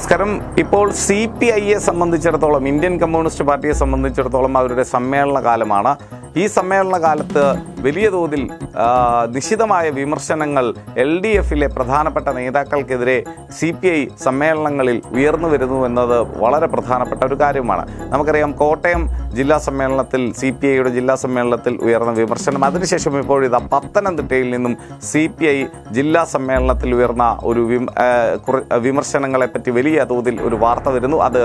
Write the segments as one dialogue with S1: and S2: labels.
S1: നമസ്കാരം. ഇപ്പോൾ C P ഐയെ സംബന്ധിച്ചിടത്തോളം ഇന്ത്യൻ കമ്മ്യൂണിസ്റ്റ് പാർട്ടിയെ സംബന്ധിച്ചിടത്തോളം അവരുടെ സമ്മേളന കാലമാണ് ഈ സമ്മേളന കാലത്ത് വലിയ തോതിൽ നിശിതമായ വിമർശനങ്ങൾ എൽ ഡി എഫിലെ പ്രധാനപ്പെട്ട നേതാക്കൾക്കെതിരെ സി പി ഐ സമ്മേളനങ്ങളിൽ ഉയർന്നു വരുന്നു എന്നത് വളരെ പ്രധാനപ്പെട്ട ഒരു കാര്യമാണ്. നമുക്കറിയാം കോട്ടയം ജില്ലാ സമ്മേളനത്തിൽ സി പി ഐയുടെ ജില്ലാ സമ്മേളനത്തിൽ ഉയർന്ന വിമർശനം. അതിനുശേഷം ഇപ്പോഴിതാ പത്തനംതിട്ടയിൽ നിന്നും സി പി ഐ ജില്ലാ സമ്മേളനത്തിൽ ഉയർന്ന ഒരു വിമർശനങ്ങളെപ്പറ്റി വിമർശനങ്ങളെ പറ്റി വലിയ തോതിൽ ഒരു വാർത്ത വരുന്നു. അത്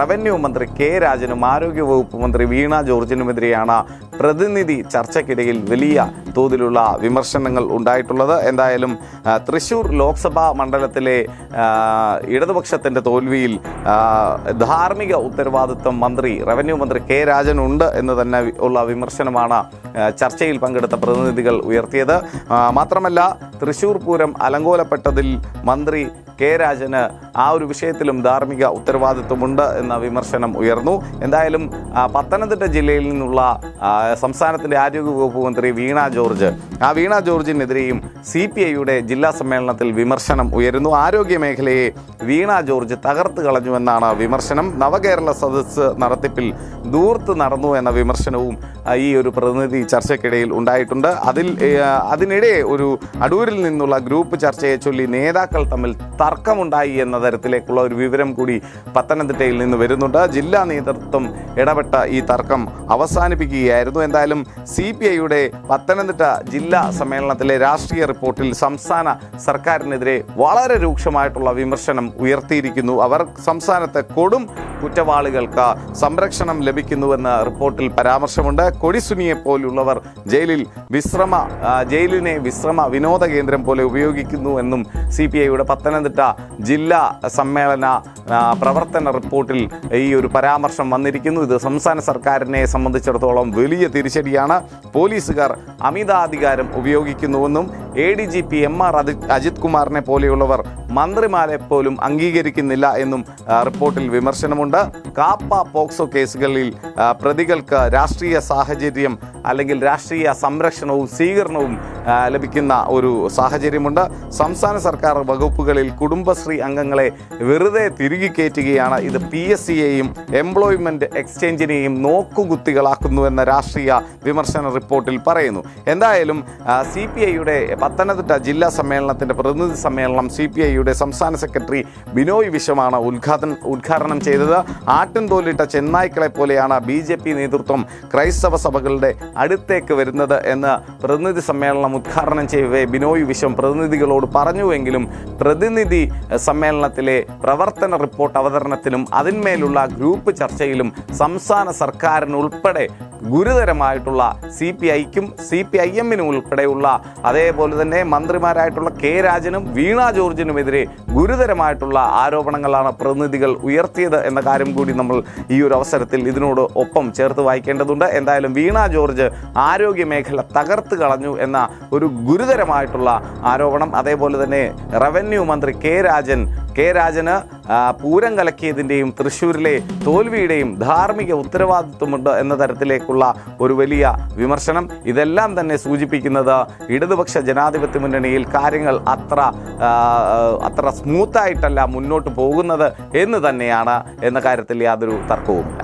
S1: റവന്യൂ മന്ത്രി കെ രാജനും ആരോഗ്യവകുപ്പ് മന്ത്രി വീണ ജോർജിനുമെതിരെയാണ് പ്രതിനിധി ചർച്ചയ്ക്കിടയിൽ വലിയ തോതിലുള്ള വിമർശനങ്ങൾ ഉണ്ടായിട്ടുള്ളത്. എന്തായാലും തൃശൂർ ലോക്സഭാ മണ്ഡലത്തിലെ ഇടതുപക്ഷത്തിന്റെ തോൽവിയിൽ ധാർമ്മിക ഉത്തരവാദിത്വം മന്ത്രി റവന്യൂ മന്ത്രി കെ രാജനുണ്ട് എന്ന് തന്നെ ഉള്ള വിമർശനമാണ് ചർച്ചയിൽ പങ്കെടുത്ത പ്രതിനിധികൾ ഉയർത്തിയത്. മാത്രമല്ല തൃശൂർ പൂരം അലങ്കോലപ്പെട്ടതിൽ മന്ത്രി കെ രാജന് ആ ഒരു വിഷയത്തിലും ധാർമ്മിക ഉത്തരവാദിത്വമുണ്ട് എന്ന വിമർശനം ഉയർന്നു. എന്തായാലും പത്തനംതിട്ട ജില്ലയിൽ നിന്നുള്ള സംസ്ഥാനത്തിന്റെ ആരോഗ്യവകുപ്പ് മന്ത്രി വീണ ജോർജ് ആ വീണ ജോർജിനെതിരെയും സി പി ഐയുടെ ജില്ലാ സമ്മേളനത്തിൽ വിമർശനം ഉയരുന്നു. ആരോഗ്യ മേഖലയെ വീണ ജോർജ് തകർത്ത് കളഞ്ഞുവെന്നാണ് വിമർശനം. നവകേരള സദസ്സ് നടത്തിപ്പിൽ ദൂർത്ത് നടന്നു എന്ന വിമർശനവും ഈ ഒരു പ്രതിനിധി ചർച്ചയ്ക്കിടയിൽ ഉണ്ടായിട്ടുണ്ട്. അതിൽ അതിനിടെ ഒരു അടൂരിൽ നിന്നുള്ള ഗ്രൂപ്പ് ചർച്ചയെ ചൊല്ലി നേതാക്കൾ തമ്മിൽ തർക്കമുണ്ടായി എന്ന തരത്തിലേക്കുള്ള ഒരു വിവരം കൂടി പത്തനംതിട്ടയിൽ നിന്ന് വരുന്നുണ്ട്. ജില്ലാ നേതൃത്വം ഇടപെട്ട ഈ തർക്കം അവസാനിപ്പിക്കുകയായിരുന്നു. എന്തായാലും സി പി ഐയുടെ പത്തനംതിട്ട ജില്ലാ സമ്മേളനത്തിലെ രാഷ്ട്രീയ റിപ്പോർട്ടിൽ സംസ്ഥാന സർക്കാരിനെതിരെ വളരെ രൂക്ഷമായിട്ടുള്ള വിമർശനം ഉയർത്തിയിരിക്കുന്നു. അവർ സംസ്ഥാനത്തെ കൊടും കുറ്റവാളികൾക്ക് സംരക്ഷണം ലഭിക്കുന്നുവെന്ന് റിപ്പോർട്ടിൽ പരാമർശമുണ്ട്. കൊടിസുനിയെ പോലുള്ളവർ ജയിലിൽ വിശ്രമ ജയിലിനെ വിശ്രമ വിനോദ കേന്ദ്രം പോലെ ഉപയോഗിക്കുന്നു എന്നും സി പി ഐയുടെ പത്തനംതിട്ട ജില്ലാ സമ്മേളന പ്രവർത്തന റിപ്പോർട്ടിൽ ഈ ഒരു പരാമർശം വന്നിരിക്കുന്നു. ഇത് സംസ്ഥാന സർക്കാരിനെ സംബന്ധിച്ചിടത്തോളം വലിയ തിരിച്ചടിയാണ്. പോലീസുകാർ അമിതാധികാരം ഉപയോഗിക്കുന്നുവെന്നും A D G P M R Ajith കുമാറിനെ പോലെയുള്ളവർ മന്ത്രിമാരെ പോലും അംഗീകരിക്കുന്നില്ല എന്നും റിപ്പോർട്ടിൽ വിമർശനമുണ്ട്. കാപ്പ പോക്സോ കേസുകളിൽ പ്രതികൾക്ക് രാഷ്ട്രീയ സാഹചര്യം അല്ലെങ്കിൽ രാഷ്ട്രീയ സംരക്ഷണവും സ്വീകരണവും ലഭിക്കുന്ന ഒരു സാഹചര്യമുണ്ട്. സംസ്ഥാന സർക്കാർ വകുപ്പുകളിൽ കുടുംബശ്രീ അംഗങ്ങളെ വെറുതെ തിരികെ കയറ്റുകയാണ്. ഇത് പി എസ് സിയെയും എംപ്ലോയ്മെന്റ് എക്സ്ചേഞ്ചിനെയും നോക്കുകുത്തികളാക്കുന്നുവെന്ന രാഷ്ട്രീയ വിമർശന റിപ്പോർട്ടിൽ പറയുന്നു. എന്തായാലും സി പി ഐയുടെ പത്തനംതിട്ട ജില്ലാ സമ്മേളനത്തിന്റെ പ്രതിനിധി സമ്മേളനം സി പി ഐയുടെ സംസ്ഥാന സെക്രട്ടറി ബിനോയ് വിശ്വമാണ് ഉദ്ഘാടനം ഉദ്ഘാടനം ചെയ്തത്. ആട്ടിൻതോലിട്ട ചെന്നായ്ക്കളെ പോലെയാണ് ബി ജെ പി നേതൃത്വം ക്രൈസ്തവ സഭകളുടെ അടുത്തേക്ക് വരുന്നത് എന്ന് പ്രതിനിധി സമ്മേളനം ഉദ്ഘാടനം ചെയ്യവേ ബിനോയ് വിശ്വം പ്രതിനിധികളോട് പറഞ്ഞുവെങ്കിലും പ്രതിനിധി സമ്മേളനത്തിലെ പ്രവർത്തന റിപ്പോർട്ട് അവതരണത്തിലും അതിന്മേലുള്ള ഗ്രൂപ്പ് ചർച്ചയിലും സംസ്ഥാന സർക്കാരിനുൾപ്പെടെ ഗുരുതരമായിട്ടുള്ള സി പി ഐക്കും സി പി ഐ എമ്മിനും ഉൾപ്പെടെയുള്ള അതേപോലെ തന്നെ മന്ത്രിമാരായിട്ടുള്ള കെ രാജനും വീണ ജോർജിനുമെതിരെ ഗുരുതരമായിട്ടുള്ള ആരോപണങ്ങളാണ് പ്രതിനിധികൾ ഉയർത്തിയത് എന്ന കാര്യം കൂടി നമ്മൾ ഈ ഒരു അവസരത്തിൽ ഇതിനോട് ഒപ്പം ചേർത്ത് വായിക്കേണ്ടതുണ്ട്. എന്തായാലും വീണ ജോർജ് ആരോഗ്യ മേഖല തകർത്ത് കളഞ്ഞു എന്ന ഒരു ഗുരുതരമായിട്ടുള്ള ആരോപണം. അതേപോലെ തന്നെ റവന്യൂ മന്ത്രി കെ രാജൻ കെ രാജന് പൂരം കലക്കിയതിന്റെയും തൃശ്ശൂരിലെ തോൽവിയുടെയും ധാർമ്മിക ഉത്തരവാദിത്വമുണ്ട് എന്ന തരത്തിലേക്കുള്ള ഒരു വലിയ വിമർശനം. ഇതെല്ലാം തന്നെ സൂചിപ്പിക്കുന്നത് ഇടതുപക്ഷ ജനാധിപത്യ മുന്നണിയിൽ കാര്യങ്ങൾ അത്ര അത്ര സ്മൂത്തായിട്ടല്ല മുന്നോട്ട് പോകുന്നത് എന്ന് തന്നെയാണ് എന്ന കാര്യത്തിൽ യാതൊരു തർക്കവുമില്ല.